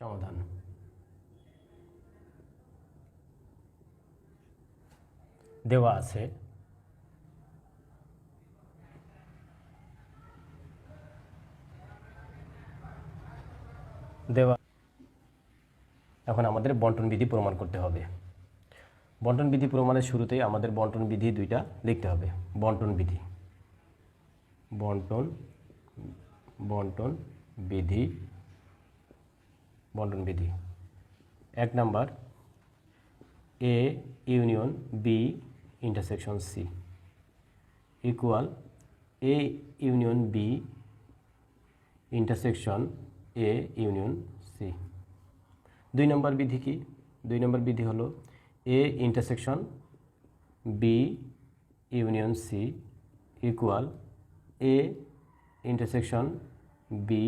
সমাধান দেওয়া আছে। দেওয়া এখন আমাদের বন্টন বিধি প্রমাণ করতে হবে। বন্টন বিধি প্রমাণের শুরুতেই আমাদের বন্টন বিধি দুইটা লিখতে হবে। বন্টন বিধি। বন্টন বন্টন বিধি বন্টন বিধি। এক number A union B intersection C equal A union B intersection A union C দুই নম্বর বিধি কি? দুই নম্বর বিধি হলো A intersection B union C equal A intersection B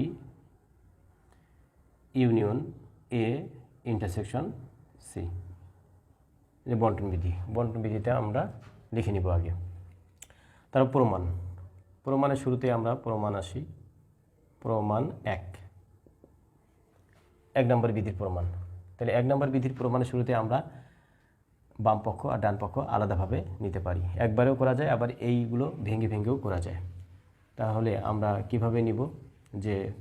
union A intersection C বন্টন বিধি, বন্টন বিধিটা আমরা লিখে নিব আগে। তারপর প্রমাণ। প্রমাণের শুরুতে আমরা প্রমাণ আসি। প্রমাণ এক। এক নম্বর বিধির প্রমাণ। তাহলে এক নম্বর বিধির প্রমাণের শুরুতে আমরা বাম পক্ষ আর ডান পক্ষ আলাদাভাবে নিতে পারি। একবারেও করা যায়, আবার এইগুলো ভেঙে ভেঙেও করা যায়। তাহলে আমরা কীভাবে নিব? যে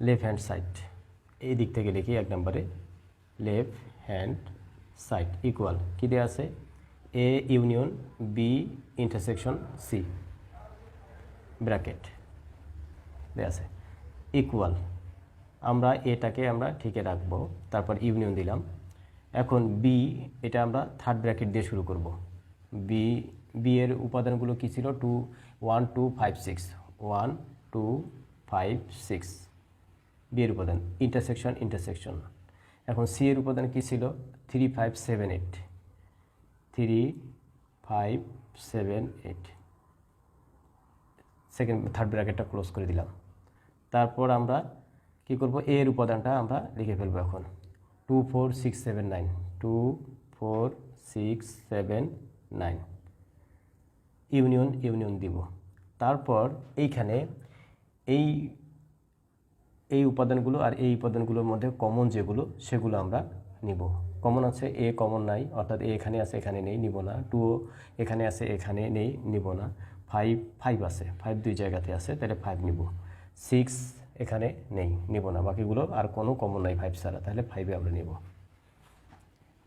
লেফট হ্যান্ড সাইড এই দিক থেকে লিখি এক নম্বরে লেফট হ্যান্ড সাইড ইকুয়াল কী দেওয়া আছে? A union B intersection C bracket দেওয়া আছে। ইকুয়াল আমরা এটাকে আমরা ঠিকে রাখব। তারপর ইউনিয়ন দিলাম। এখন বি এটা আমরা থার্ড ব্র্যাকেট দিয়ে শুরু করব। বি বি এর উপাদানগুলো কী ছিল? Two one two five six one two five six B এর উপাদান ইন্টারসেকশন ইন্টারসেকশন এখন সি এর উপাদান কী ছিল? Three five seven eight three five seven eight second third ব্র্যাকেটটা close করে দিলাম। তারপর আমরা কি করব? এ এর উপাদানটা আমরা লিখে ফেলব এখন। Two four six seven nine two four six seven nine union union দিব। তারপর এইখানে এই এই উপাদানগুলো আর এই উপাদানগুলোর মধ্যে কমন যেগুলো, সেগুলো আমরা নিব। কমন আছে এ কমন নাই, অর্থাৎ এ এখানে আছে, এখানে নেই, নিব না। টু এখানে আছে, এখানে নেই, নিব না। ফাইভ ফাইভ আছে ফাইভ দুই জায়গাতে আছে, তাহলে ফাইভ নিব। সিক্স এখানে নেই, নিব না। বাকিগুলো আর কোনো কমন নাই ফাইভ ছাড়া, তাহলে ফাইভে আমরা নিব।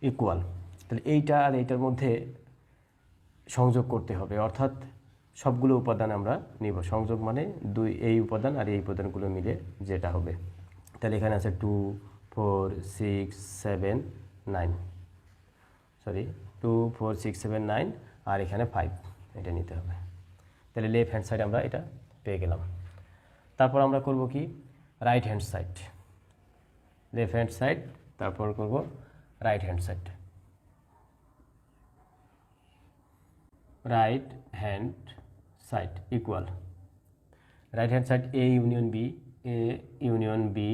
ইকুয়াল তাহলে এইটা আর এইটার মধ্যে সংযোগ করতে হবে। অর্থাৎ সবগুলো উপাদান আমরা নিব। সংযোগ মানে দুই, এই উপাদান আর এই উপাদানগুলো মিলে যেটা হবে। তাহলে এখানে আছে two four six seven nine sorry two four six seven nine আর এখানে ফাইভ এটা নিতে হবে। তাহলে লেফট হ্যান্ড সাইড আমরা এটা পেয়ে গেলাম। তারপর আমরা করব কি? Right hand side left hand side তারপর করব right hand side right hand side equal. Right hand side A union B A union B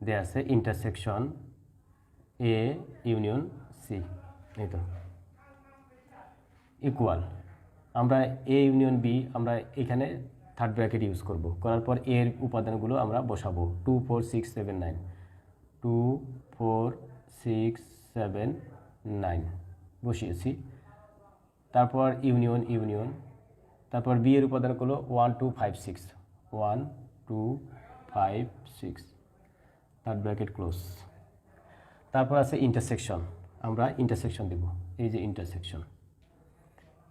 দেয়া আছে ইন্টারসেকশন এ ইউনিয়ন সি এই তো। ইকুয়াল আমরা এ ইউনিয়ন বি আমরা এখানে থার্ড ব্র্যাকেট ইউজ করব। করার পর এর উপাদানগুলো আমরা বসাবো। Two four six seven nine two four six seven nine বসিয়েছি। তারপর ইউনিয়ন ইউনিয়ন তারপর বি এর উপাদানগুলো one two five six one two five six third bracket close তারপর আছে ইন্টারসেকশন আমরা ইন্টারসেকশন দিব, এই যে ইন্টারসেকশন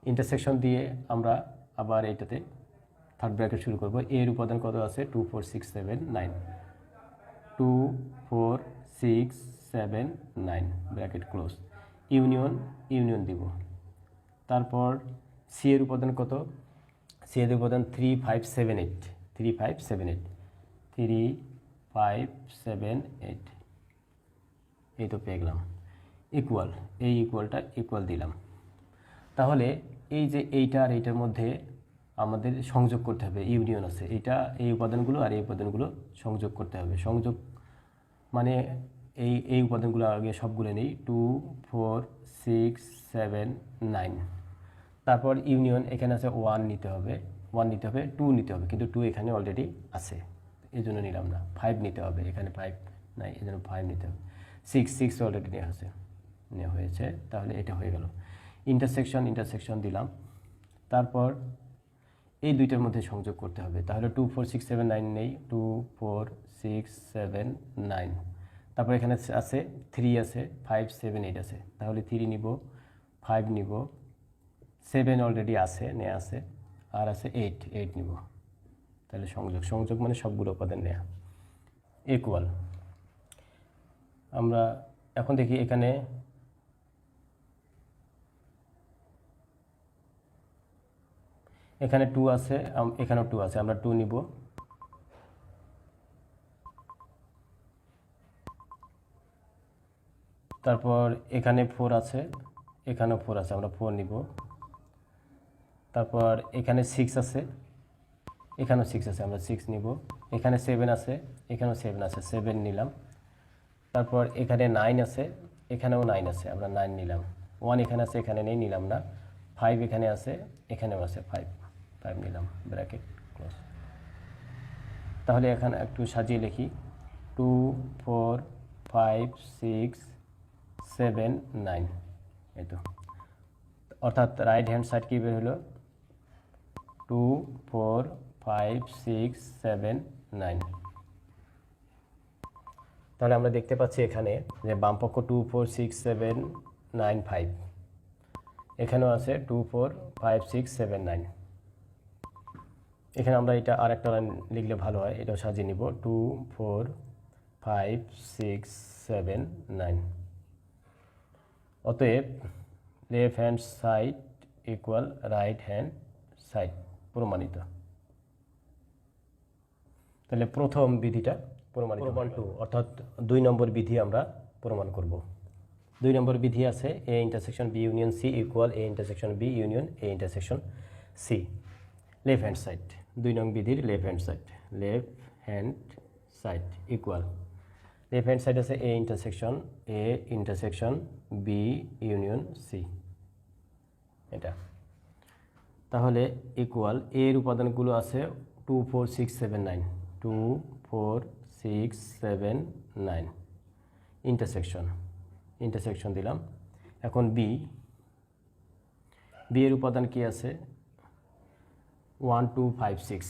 ইন্টারসেকশন দিয়ে আমরা আবার এইটাতে থার্ড ব্র্যাকেট শুরু করব এর উপাদান কত আছে? Two four six seven nine two four six seven nine bracket close union union দিব। তারপর সি এর উপাদান কত? সি উপাদান three five seven eight three five seven eight three five seven eight এই তো পেয়ে গেলাম ইকুয়াল এই ইকুয়ালটা ইকুয়াল দিলাম তাহলে এই যে এইটা আর এইটার মধ্যে আমাদের সংযোগ করতে হবে ইউনিয়ন আছে এইটা এই উপাদানগুলো আর এই উপাদানগুলো সংযোগ করতে হবে সংযোগ মানে এই এই উপাদানগুলো আগে সবগুলো নেই two four six seven nine তারপর ইউনিয়ন এখানে আছে ওয়ান নিতে হবে ওয়ান নিতে হবে টু নিতে হবে, কিন্তু টু এখানে অলরেডি আছে। এই জন্য নিলাম না। ফাইভ নিতে হবে, এখানে ফাইভ নাই এই জন্য ফাইভ নিতে হবে। সিক্স সিক্স অলরেডি নেওয়া হয়েছে। নেওয়া হয়েছে, তাহলে এটা হয়ে গেল। ইন্টারসেকশন ইন্টারসেকশন দিলাম। তারপর এই দুইটার মধ্যে সংযোগ করতে হবে। তাহলে two four six seven nine নেই। Two four six seven nine তারপর এখানে আছে থ্রি আছে ফাইভ সেভেন এইট আছে। তাহলে থ্রি নিব ফাইভ নিব সেভেন অলরেডি আছে নেওয়া আছে, আর আছে এইট এইট নিব। তাহলে সংযোগ সংযোগ মানে সবগুলো উপাদান নেয়া। ইকুয়াল আমরা এখন দেখি এখানে এখানে টু আছে এখানেও টু আছে, আমরা টু নিব। তারপর এখানে ফোর আছে, এখানেও ফোর আছে, আমরা ফোর নিব। তারপর এখানে সিক্স আছে। এখানেও সিক্স আছে, আমরা সিক্স নিব। এখানে সেভেন আছে, এখানেও সেভেন আছে সেভেন নিলাম। তারপর এখানে নাইন আছে, এখানেও নাইন আছে, আমরা নাইন নিলাম। ওয়ান এখানে আছে, এখানে নেই, নিলাম না। ফাইভ এখানে আছে, এখানেও আছে ফাইভ ফাইভ নিলাম ব্র্যাকেট ক্লোজ তাহলে এখানে একটু সাজিয়ে লিখি। Two four five six seven nine এই তো। অর্থাৎ রাইট হ্যান্ড সাইড কী বের হলো? Two four five six seven nine তাহলে আমরা দেখতে পাচ্ছি এখানে যে বামপক্ষ two four six seven nine five এখানেও আছে two four five six seven nine এখানে আমরা এটা আর একটা লাইন লিখলে ভালো হয়, এটাও সাজিয়ে নিব। Two four five six seven nine অতএব left hand side equal right hand side প্রমাণিত। তাহলে প্রথম বিধিটা প্রমাণিত প্রমাণ টু অর্থাৎ দুই নম্বর বিধি আমরা প্রমাণ করব। দুই নম্বর বিধি আছে A intersection B union C equal A intersection B union A intersection C left hand side দুই নং বিধির left hand side left hand side equal left hand side আছে A intersection A intersection B union C এটা। তাহলে equal এর উপাদানগুলো আছে two four six seven nine two four six seven nine intersection intersection দিলাম। এখন বি বি এর উপাদান কি আছে? One two five six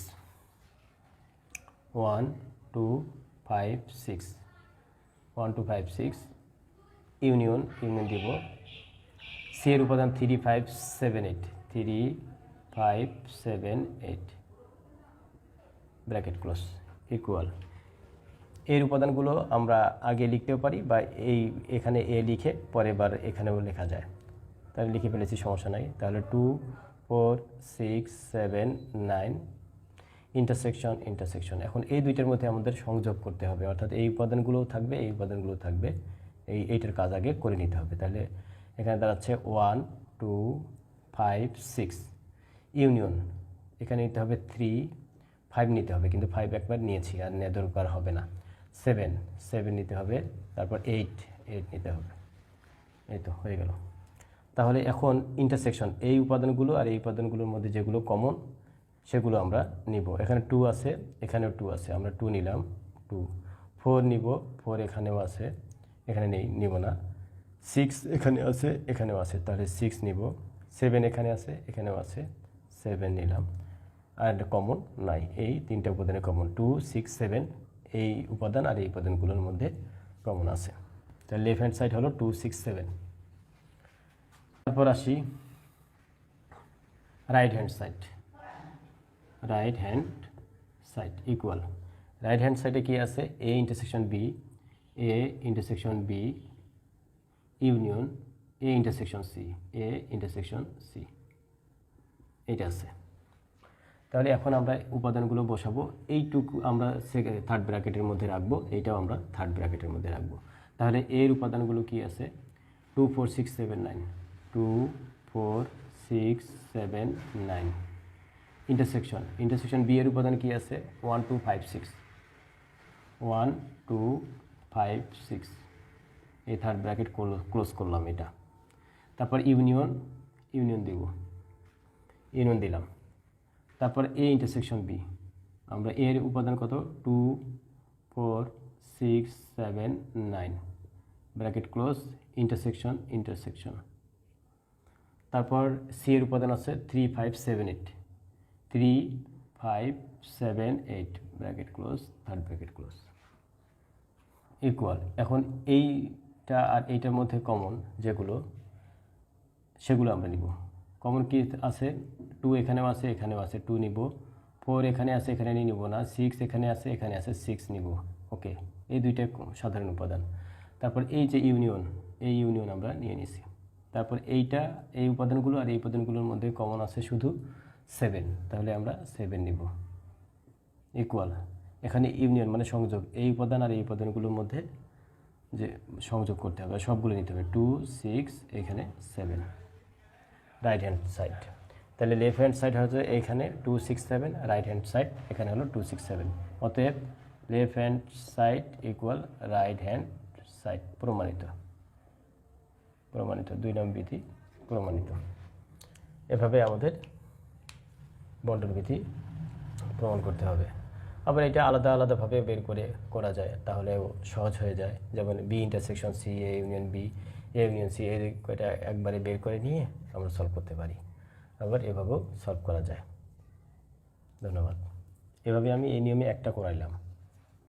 one two five six one two five six union union দিব। সি এর উপাদান three five seven eight three five seven eight bracket close equal এর উপাদানগুলো আমরা আগে লিখতেও পারি বা এই এখানে এ লিখে পরের বার এখানেও লেখা যায়। তাহলে লিখে ফেলেছি, সমস্যা নাই। তাহলে two four six seven nine intersection intersection এখন এই দুইটার মধ্যে আমাদের সংযোগ করতে হবে। অর্থাৎ এই উপাদানগুলোও থাকবে, এই উপাদানগুলোও থাকবে। এই, এইটার কাজ আগে করে নিতে হবে। তাহলে এখানে দাঁড়াচ্ছে one two five six union. এখানে নিতে হবে থ্রি ফাইভ নিতে হবে, কিন্তু ফাইভ একবার নিয়েছি, আর নেওয়া দরকার হবে না। সেভেন সেভেন নিতে হবে, তারপর এইট এইট নিতে হবে। এই তো, হয়ে গেল। তাহলে এখন ইন্টারসেকশন এই উপাদানগুলো আর এই উপাদানগুলোর মধ্যে যেগুলো কমন সেগুলো আমরা নিব। এখানে টু আছে, এখানেও টু আছে। আমরা টু নিলাম টু ফোর নিব ফোর এখানেও আছে, এখানে নেই, নিব না। সিক্স এখানে আছে, এখানেও আছে। তাহলে সিক্স নিব। সেভেন এখানে আছে, এখানেও আছে। সেভেন নিলাম। আর কমন নাই। এই তিনটা উপাদানে কমন টু সিক্স সেভেন এই উপাদান আর এই উপাদানগুলোর মধ্যে কমন আছে। তাহলে লেফট হ্যান্ড সাইড হলো টু সিক্স সেভেন তারপর আসি right hand side right hand side equal right hand সাইডে কি আছে? A intersection B A intersection B union A intersection C A intersection C এটা আছে। তাহলে এখন আমরা উপাদানগুলো বসাবো। এইটুকু আমরা থার্ড ব্র্যাকেটের মধ্যে রাখব। এইটাও আমরা থার্ড ব্র্যাকেটের মধ্যে রাখব। তাহলে এর উপাদানগুলো কি আছে? Two four six seven nine two four six seven nine intersection intersection B এর উপাদান কি আছে? One two five six one two five six এই থার্ড ব্র্যাকেট ক্লোজ করলাম এটা। তারপর ইউনিয়ন ইউনিয়ন দেব। ইউনিয়ন দিলাম। তারপর এ ইন্টারসেকশন বি আমরা এর উপাদান কত? Two four six seven nine bracket close intersection intersection তারপর সি এর উপাদান আছে three five seven eight three five seven eight bracket close third bracket close equal এখন এইটা আর এইটার মধ্যে কমন যেগুলো, সেগুলো আমরা নিব। কমন কি আছে? টু এখানেও আছে এখানেও আছে টু নিব। ফোর এখানে আছে, এখানে নিব না। সিক্স এখানে আছে এখানে আছে সিক্স নিব। ওকে এই দুইটা সাধারণ উপাদান। তারপর এই যে ইউনিয়ন এই ইউনিয়ন আমরা নিয়ে নিছি। তারপর এইটা, এই উপাদানগুলো আর এই উপাদানগুলোর মধ্যে কমন আছে শুধু সেভেন তাহলে আমরা সেভেন নিব। ইকুয়াল এখানে ইউনিয়ন মানে সংযোগ। এই উপাদান আর এই উপাদানগুলোর মধ্যে যে সংযোগ করতে হবে, সবগুলো নিতে হবে। টু সিক্স এখানে সেভেন রাইট হ্যান্ড সাইড তাহলে লেফট হ্যান্ড সাইড হচ্ছে এইখানে two six seven right hand side এখানে হলো টু সিক্স সেভেন অতএব left hand side equal right hand side প্রমাণিত। প্রমাণিত, দুই নম্বর বিধি প্রমাণিত। এভাবে আমাদের বন্টন বিধি প্রমাণ করতে হবে। আবার এটা আলাদা আলাদাভাবে বের করে করা যায় তাহলে সহজ হয়ে যায়। যেমন B intersection C A union B A union C কয়টা একবারে বের করে নিয়ে আমরা সলভ করতে পারি। আবার এভাবেও সলভ করা যায়। ধন্যবাদ। এভাবে আমি এই নিয়মে একটা করাইলাম।